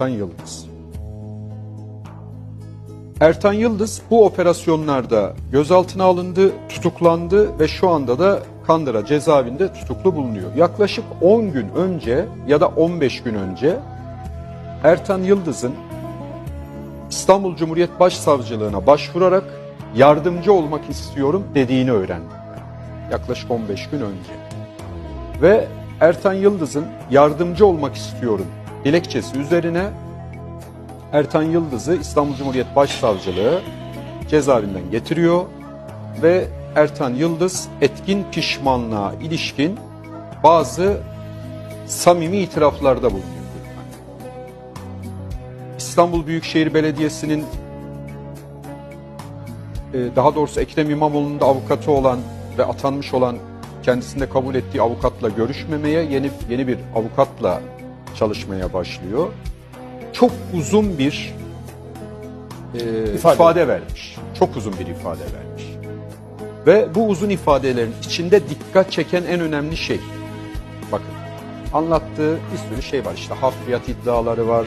Ertan Yıldız. Ertan Yıldız bu operasyonlarda gözaltına alındı, tutuklandı ve şu anda da Kandıra cezaevinde tutuklu bulunuyor. Yaklaşık 10 gün önce ya da 15 gün önce Ertan Yıldız'ın İstanbul Cumhuriyet Başsavcılığına başvurarak yardımcı olmak istiyorum dediğini öğrendim. Yaklaşık 15 gün önce. Ve Ertan Yıldız'ın yardımcı olmak istiyorum dilekçesi üzerine Ertan Yıldız'ı İstanbul Cumhuriyet Başsavcılığı cezaevinden getiriyor ve Ertan Yıldız etkin pişmanlığa ilişkin bazı samimi itiraflarda bulunuyor. İstanbul Büyükşehir Belediyesi'nin e, daha doğrusu Ekrem İmamoğlu'nun da avukatı olan ve atanmış olan kendisinde kabul ettiği avukatla görüşmemeye yeni yeni bir avukatla çalışmaya başlıyor. Çok uzun bir e, İfade. ifade. vermiş. Çok uzun bir ifade vermiş. Ve bu uzun ifadelerin içinde dikkat çeken en önemli şey. Bakın anlattığı bir sürü şey var. İşte hafriyat iddiaları var,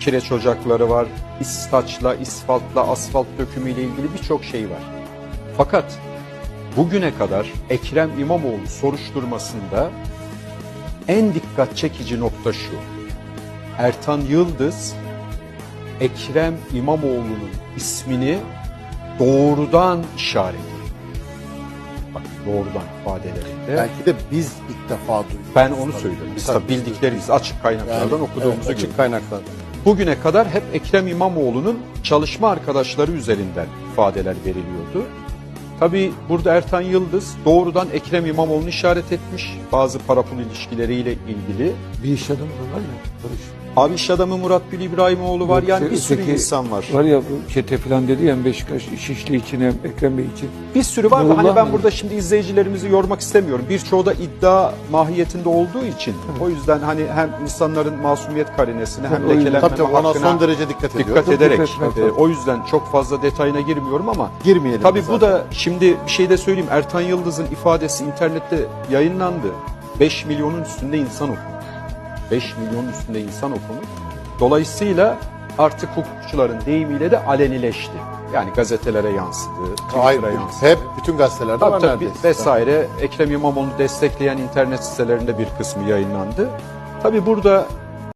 kireç ocakları var, istaçla, isfaltla, asfalt dökümüyle ilgili birçok şey var. Fakat bugüne kadar Ekrem İmamoğlu soruşturmasında en dikkat çekici nokta şu. Ertan Yıldız Ekrem İmamoğlu'nun ismini doğrudan işaret ediyor. Bak doğrudan ifadelerinde. Belki de biz ilk defa duyduk. ben onu söylüyorum. Biz Tabii. tabii bildiklerimiz açık kaynaklardan okuduğumuzu evet, açık gördük. kaynaklardan. Bugüne kadar hep Ekrem İmamoğlu'nun çalışma arkadaşları üzerinden ifadeler veriliyordu. Tabi burada Ertan Yıldız doğrudan Ekrem İmamoğlu'nu işaret etmiş bazı para pul ilişkileriyle ilgili. Bir iş adamı da var ya Barış. Abi iş adamı Murat Gül İbrahimoğlu var Yok, yani şey, bir sürü insan var. Var ya bu çete falan dedi ya hem Beşiktaş Şişli için hem Ekrem Bey için. Bir sürü var da hani ben mı? burada şimdi izleyicilerimizi yormak istemiyorum. Birçoğu da iddia mahiyetinde olduğu için o yüzden hani hem insanların masumiyet karinesine hem Tabii, o yüzden- lekelenmeme Tabii tabii ona hakkına son derece dikkat ediyor. dikkat ederek dikkat etmek e, lazım. o yüzden çok fazla detayına girmiyorum ama Girmeyelim Tabii bu zaten. da şimdi bir şey de söyleyeyim. Ertan Yıldız'ın ifadesi internette yayınlandı. 5 milyonun üstünde insan okumuş. 5 milyonun üstünde insan okumuş. Dolayısıyla artık hukukçuların deyimiyle de alenileşti. Yani gazetelere yansıdı, Twitter'a yansıdı. hep bütün gazetelerde Tabii var tabii neredeyse. vesaire Ekrem İmamoğlu'nu destekleyen internet sitelerinde bir kısmı yayınlandı. Tabii burada